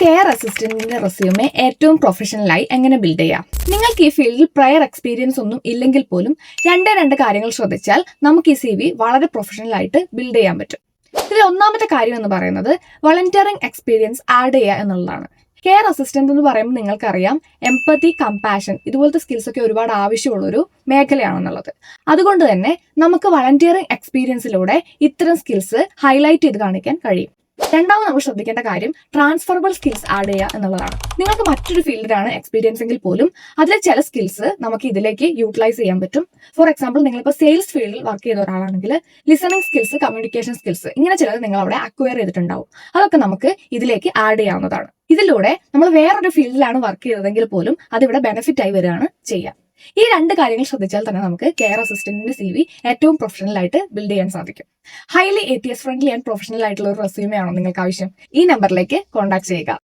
Care അസിസ്റ്റന്റിന്റെ resume ഏറ്റവും പ്രൊഫഷണലായി എങ്ങനെ build ചെയ്യാം? നിങ്ങൾക്ക് ഈ ഫീൽഡിൽ പ്രയർ എക്സ്പീരിയൻസ് ഒന്നും ഇല്ലെങ്കിൽ പോലും രണ്ട് രണ്ട് കാര്യങ്ങൾ ശ്രദ്ധിച്ചാൽ നമുക്ക് ഈ സി വി വളരെ പ്രൊഫഷണലായിട്ട് ബിൽഡ് ചെയ്യാൻ പറ്റും. ഇതിൽ ഒന്നാമത്തെ കാര്യം എന്ന് പറയുന്നത് വളണ്ടിയറിംഗ് എക്സ്പീരിയൻസ് ആഡ് ചെയ്യുക എന്നുള്ളതാണ്. കെയർ അസിസ്റ്റന്റ് എന്ന് പറയുമ്പോൾ നിങ്ങൾക്കറിയാം എംപതി കമ്പാഷൻ ഇതുപോലത്തെ സ്കിൽസ് ഒക്കെ ഒരുപാട് ആവശ്യമുള്ള ഒരു മേഖലയാണെന്നുള്ളത്. അതുകൊണ്ട് തന്നെ നമുക്ക് വളണ്ടിയറിംഗ് എക്സ്പീരിയൻസിലൂടെ ഇത്തരം സ്കിൽസ് ഹൈലൈറ്റ് ചെയ്ത് കാണിക്കാൻ കഴിയും. രണ്ടാമത് നമ്മൾ ശ്രദ്ധിക്കേണ്ട കാര്യം ട്രാൻസ്ഫറബിൾ സ്കിൽസ് ആഡ് ചെയ്യുക എന്നുള്ളതാണ്. നിങ്ങൾക്ക് മറ്റൊരു ഫീൽഡിലാണ് എക്സ്പീരിയൻസ് എങ്കിൽ പോലും അതിലെ ചില സ്കിൽസ് നമുക്ക് ഇതിലേക്ക് യൂട്ടിലൈസ് ചെയ്യാൻ പറ്റും. ഫോർ എക്സാമ്പിൾ നിങ്ങളിപ്പോൾ സെയിൽസ് ഫീൽഡിൽ വർക്ക് ചെയ്ത ഒരാളാണെങ്കിൽ ലിസണിങ് സ്കിൽസ് കമ്മ്യൂണിക്കേഷൻ സ്കിൽസ് ഇങ്ങനെ ചിലത് നിങ്ങൾ അവിടെ അക്വയർ ചെയ്തിട്ടുണ്ടാവും. അതൊക്കെ നമുക്ക് ഇതിലേക്ക് ആഡ് ചെയ്യാവുന്നതാണ്. ഇതിലൂടെ നമ്മൾ വേറൊരു ഫീൽഡിലാണ് വർക്ക് ചെയ്തതെങ്കിൽ പോലും അതിവിടെ ബെനിഫിറ്റ് ആയി വരികയാണ് ചെയ്യുക. ഈ രണ്ട് കാര്യങ്ങൾ ശ്രദ്ധിച്ചാൽ തന്നെ നമുക്ക് കെയർ അസിസ്റ്റന്റിന്റെ സി വി ഏറ്റവും പ്രൊഫഷണൽ ആയിട്ട് ബിൽഡ് ചെയ്യാൻ സാധിക്കും. Highly A T S friendly and professional ആയിട്ടുള്ള ഒരു റെസ്യൂമെ ആണോ നിങ്ങൾക്ക് ആവശ്യം? ഈ നമ്പറിലേക്ക് കോൺടാക്ട് ചെയ്യുക.